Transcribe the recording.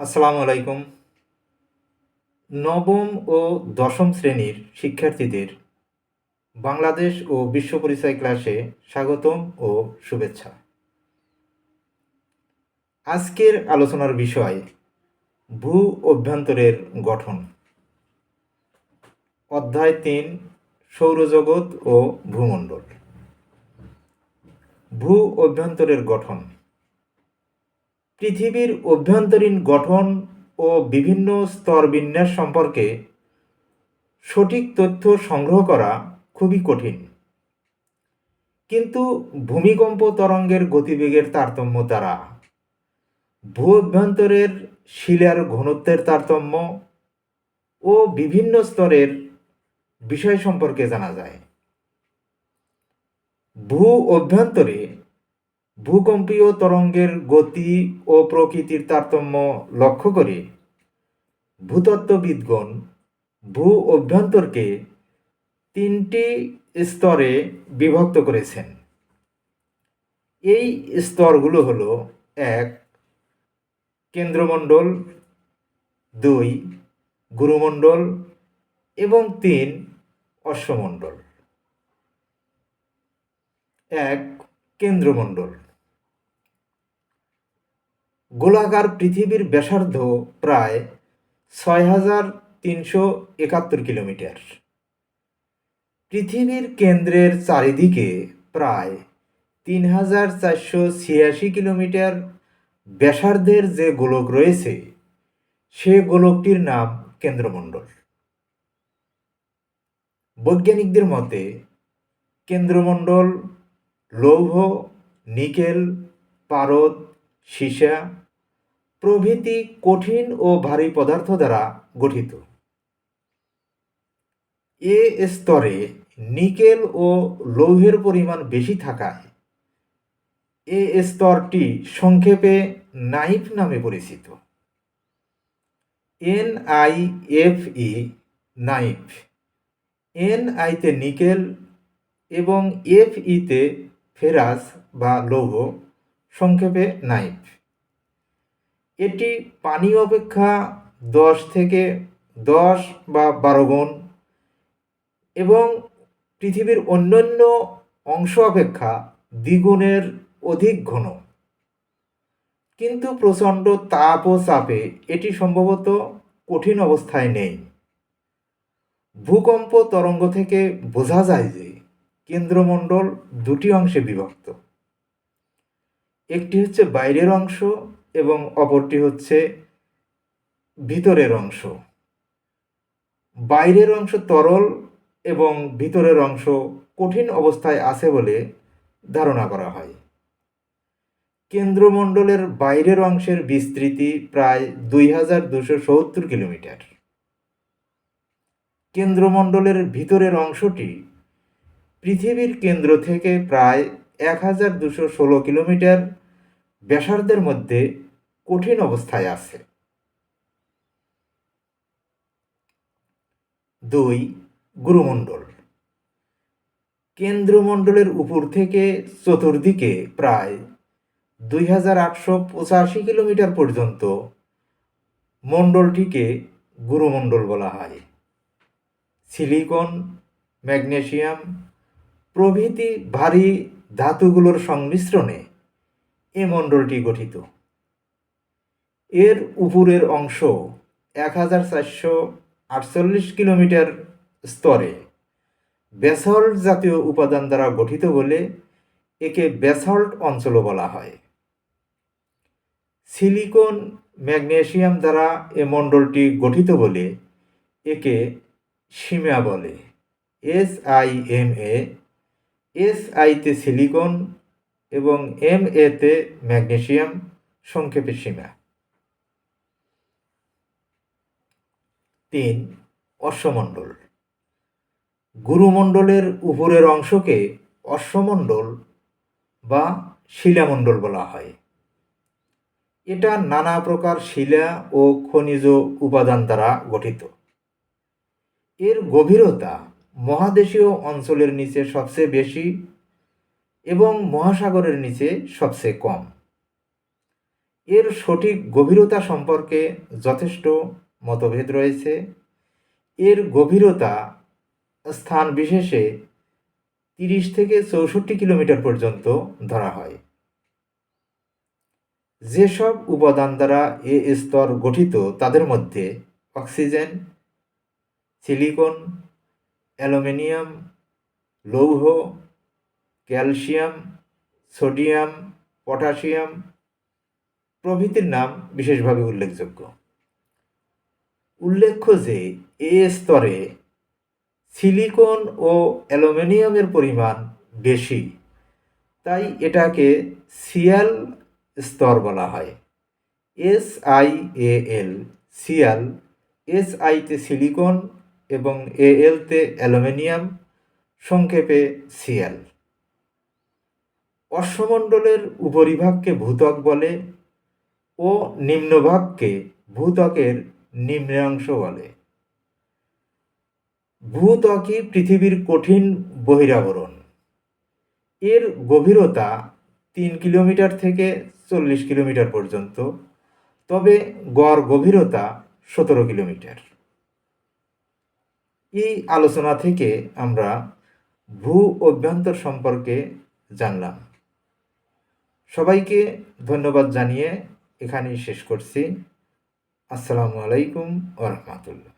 আসসালামু আলাইকুম। নবম ও দশম শ্রেণির শিক্ষার্থীদের বাংলাদেশ ও বিশ্ব পরিচয় ক্লাসে স্বাগতম ও শুভেচ্ছা। আজকের আলোচনার বিষয়, ভূ অভ্যন্তরের গঠন। অধ্যায় তিন, সৌরজগৎ ও ভূমণ্ডল। ভূ অভ্যন্তরের গঠন। পৃথিবীর অভ্যন্তরীণ গঠন ও বিভিন্ন স্তর বিন্যাস সম্পর্কে সঠিক তথ্য সংগ্রহ করা খুবই কঠিন। কিন্তু ভূমিকম্প তরঙ্গের গতিবেগের তারতম্য দ্বারা, ভূ অভ্যন্তরের শিলার ঘনত্বের তারতম্য ও বিভিন্ন স্তরের বিষয় সম্পর্কে জানা যায়। ভূ অভ্যন্তরে ভূকম্পীয় তরঙ্গের গতি ও প্রকৃতির তারতম্য লক্ষ্য করে ভূতত্ত্ববিদগণ ভূ অভ্যন্তরকে তিনটি স্তরে বিভক্ত করেছেন। এই স্তরগুলো হলো, এক, কেন্দ্রমণ্ডল, দুই, গুরুমণ্ডল এবং তিন, অশ্বমণ্ডল। এক, কেন্দ্রমণ্ডল। গোলাকার পৃথিবীর ব্যাসার্ধ প্রায় ছয় হাজার তিনশো একাত্তর কিলোমিটার। পৃথিবীর কেন্দ্রের চারিদিকে প্রায় তিন হাজার চারশো ছিয়াশি কিলোমিটার ব্যাসার্ধের যে গোলক রয়েছে, সে গোলকটির নাম কেন্দ্রমণ্ডল। বৈজ্ঞানিকদের মতে, কেন্দ্রমণ্ডল লৌহ, নিকেল, পারদ সীসা প্রভৃতি কঠিন ও ভারী পদার্থ দ্বারা গঠিত। এ স্তরে নিকেল ও লৌহের পরিমাণ বেশি থাকায় এ স্তরটি সংক্ষেপে নাইফ নামে পরিচিত। N I F E Nife. N আইতে নিকেল এবং এফ ইতে ফেরাস বা লৌহ। সংক্ষেপে নাইফ। এটি পানি অপেক্ষা দশ থেকে দশ বা বারো গুণ এবং পৃথিবীর অন্যান্য অংশ অপেক্ষা দ্বিগুণের অধিক ঘন। কিন্তু প্রচণ্ড তাপ ও চাপে এটি সম্ভবত কঠিন অবস্থায় নেই। ভূকম্প তরঙ্গ থেকে বোঝা যায় যে কেন্দ্রমণ্ডল দুটি অংশে বিভক্ত। একটি হচ্ছে বাইরের অংশ এবং অপরটি হচ্ছে ভিতরের অংশ। বাইরের অংশ তরল এবং ভিতরের অংশ কঠিন অবস্থায় আছে বলে ধারণা করা হয়। কেন্দ্রমণ্ডলের বাইরের অংশের বিস্তৃতি প্রায় দুই হাজার দুশো সত্তর কিলোমিটার। কেন্দ্রমণ্ডলের ভিতরের অংশটি পৃথিবীর কেন্দ্র থেকে প্রায় এক হাজার দুশো ষোলো কিলোমিটার ব্যাসার্ধের মধ্যে কঠিন অবস্থায় আছে। দুই, গুরুমণ্ডল। কেন্দ্রমণ্ডলের উপর থেকে চতুর্দিকে প্রায় দুই হাজার আটশো পঁচাশি কিলোমিটার পর্যন্ত মণ্ডলটিকে গুরুমণ্ডল বলা হয়। সিলিকন ম্যাগনেশিয়াম প্রভৃতি ভারী ধাতুগুলোর সংমিশ্রণে এ মণ্ডলটি গঠিত। এর উপরের অংশ এক হাজার চারশো আটচল্লিশ কিলোমিটার স্তরে ব্যাসল্ট জাতীয় উপাদান দ্বারা গঠিত বলে একে ব্যাসল্ট অঞ্চলও বলা হয়। সিলিকন ম্যাগনেশিয়াম দ্বারা এ মণ্ডলটি গঠিত বলে একে সীমা বলে S I M A S আইতে সিলিকন এবং এম এতে ম্যাগনেসিয়াম, সংক্ষেপে সীমা তিন, অশ্বমণ্ডল। গুরুমণ্ডলের উপরের অংশকে অশ্বমণ্ডল বা শিলামণ্ডল বলা হয়। এটা নানা প্রকার শিলা ও খনিজ উপাদান দ্বারা গঠিত। এর গভীরতা মহাদেশীয় অঞ্চলের নিচে সবচেয়ে বেশি এবং মহাসাগরের নিচে সবচেয়ে কম। এর সঠিক গভীরতা সম্পর্কে যথেষ্ট মতভেদ রয়েছে। এর গভীরতা স্থান বিশেষে তিরিশ থেকে চৌষট্টি কিলোমিটার পর্যন্ত ধরা হয়। যেসব উপাদান দ্বারা এ স্তর গঠিত তাদের মধ্যে অক্সিজেন, সিলিকন অ্যালুমিনিয়াম, লৌহ, ক্যালসিয়াম, সোডিয়াম, পটাশিয়াম প্রভৃতির নাম বিশেষভাবে উল্লেখযোগ্য। উল্লেখ্য যে এ স্তরে সিলিকন ও অ্যালুমিনিয়ামের পরিমাণ বেশি, তাই এটাকে সিয়াল স্তর বলা হয়। S I A L, sial, S আইতে সিলিকন এবং এ এলতে অ্যালুমিনিয়াম, সংক্ষেপে সিয়াল অশ্বমণ্ডলের উপরিভাগকে ভূত্বক বলে ও নিম্নভাগকে ভূত্বকের নিম্নাংশ বলে। ভূত্বকই পৃথিবীর কঠিন বহিরাবরণ। এর গভীরতা তিন কিলোমিটার থেকে চল্লিশ কিলোমিটার পর্যন্ত, তবে গড় গভীরতা সতেরো কিলোমিটার। এই আলোচনা থেকে আমরা ভূ অভ্যন্তর সম্পর্কে জানলাম। সবাইকে ধন্যবাদ জানিয়ে এখানেই শেষ করছি। আসসালামু আলাইকুম ওরহমতুল্লাহ